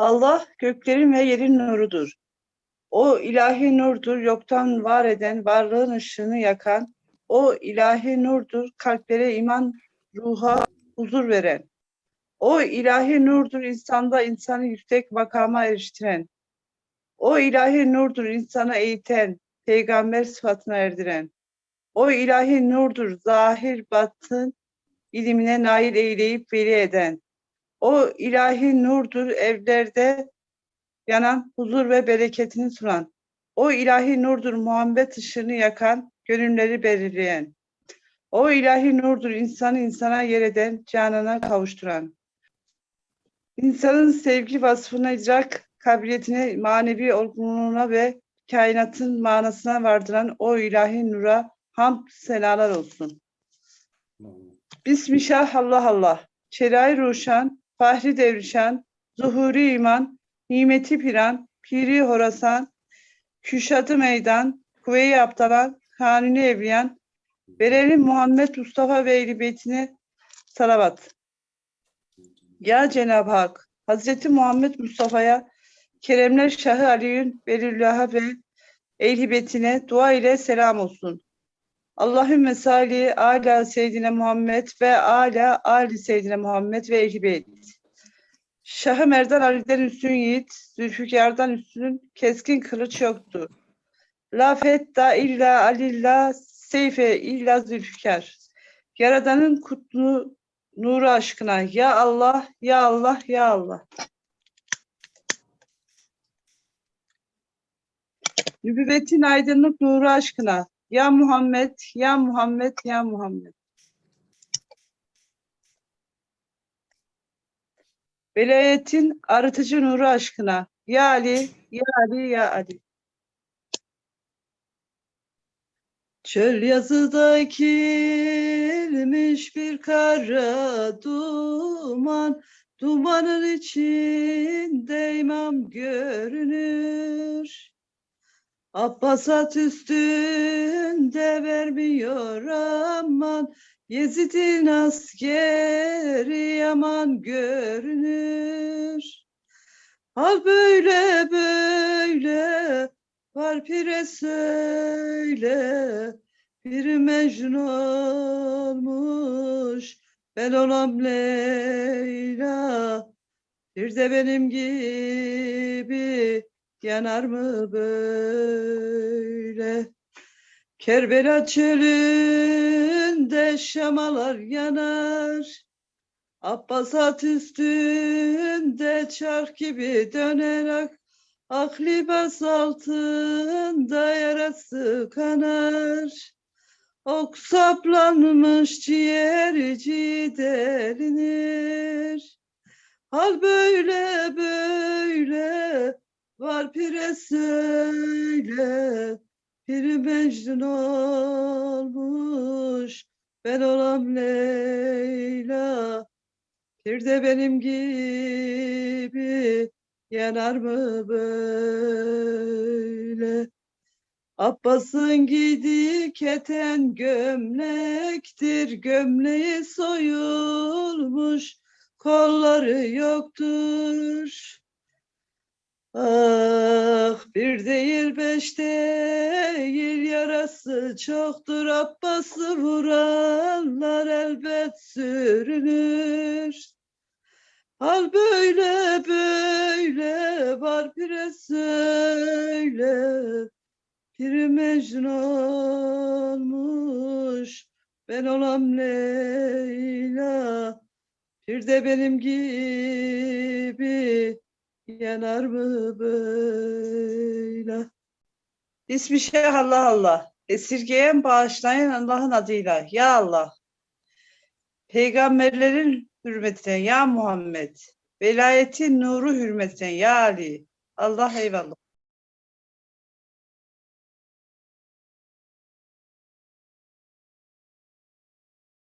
Allah göklerin ve yerin nurudur. O ilahi nurdur, yoktan var eden, varlığın ışığını yakan. O ilahi nurdur, kalplere iman, ruha huzur veren. O ilahi nurdur, insanda insanı yüksek makama eriştiren. O ilahi nurdur, insana eğiten, peygamber sıfatına erdiren. O ilahi nurdur, zahir batın ilimine nail eyleyip veli eden. O ilahi nurdur, evlerde yanan huzur ve bereketini sunan. O ilahi nurdur, Muhammed ışığını yakan, gönülleri belirleyen. O ilahi nurdur, insanı insana yer eden, canına kavuşturan. İnsanın sevgi vasfına, idrak kabiliyetine, manevi olgunluğuna ve kainatın manasına vardıran o ilahi nura hamd senalar olsun. Bismillah Allah Allah. Çeray Ruşan, Fahri Devrişan, Zuhuri İman, Nimeti Piran, Piri Horasan, Küşatı Meydan, Kuvve-i Abdalan, Kanuni Evliyan, verelim Muhammed Mustafa ve Beytine salavat. Ya Cenab-ı Hak, Hazreti Muhammed Mustafa'ya, Keremler Şahı Ali'nin Velillah'a ve Ehl-i Beytine dua ile selam olsun. Allahümme salli ala seyyidine Muhammed ve ala ali seyyidine Muhammed ve ehl beyt. Şahı Merdan Ali'den üstün yiğit, Zülfikar'dan üstün keskin kılıç yoktu. La fetta illa alillah, seyfe illa Zülfikar. Yaradanın kutlu nuru aşkına. Ya Allah, ya Allah, ya Allah. Nübüvvetin aydınlık nuru aşkına. Ya Muhammed, ya Muhammed, ya Muhammed. Velayetin arıtıcı nuru aşkına. Ya Ali, ya Ali, ya Ali. Çöl yazıda ekilmiş bir kara duman, dumanın içinde imam görünür. Abbas at üstünde vermiyor aman Yezid'in askeri yaman görünür. Hal böyle böyle var pire söyle Bir mecnun olmuş ben olam Leyla. Bir de benim gibi yanar mı böyle? Kerbela çölünde şamalar yanar. Abbas at üstünde çark gibi dönerek ak libas altında yarası kanar. Ok saplanmış ciğerici delinir. Hal böyle böyle Var pire söyle, piri mecnun olmuş, ben olam Leyla. Bir de benim gibi yanar mı böyle? Abbas'ın giydiği keten gömlektir, gömleği soyulmuş, kolları yoktur. Ah bir değil beş değil yarası çoktur Abbas'ı vuranlar elbet sürünür. Hal böyle böyle var pire söyle Piri Mecnun olmuş ben olam Leyla Bir de benim gibi yanar mı böyle? Bismillah Allah Allah. Esirgeyen bağışlayan Allah'ın adıyla. Ya Allah. Peygamberlerin hürmetine ya Muhammed. Velayetin nuru hürmetine ya Ali. Allah eyvallah.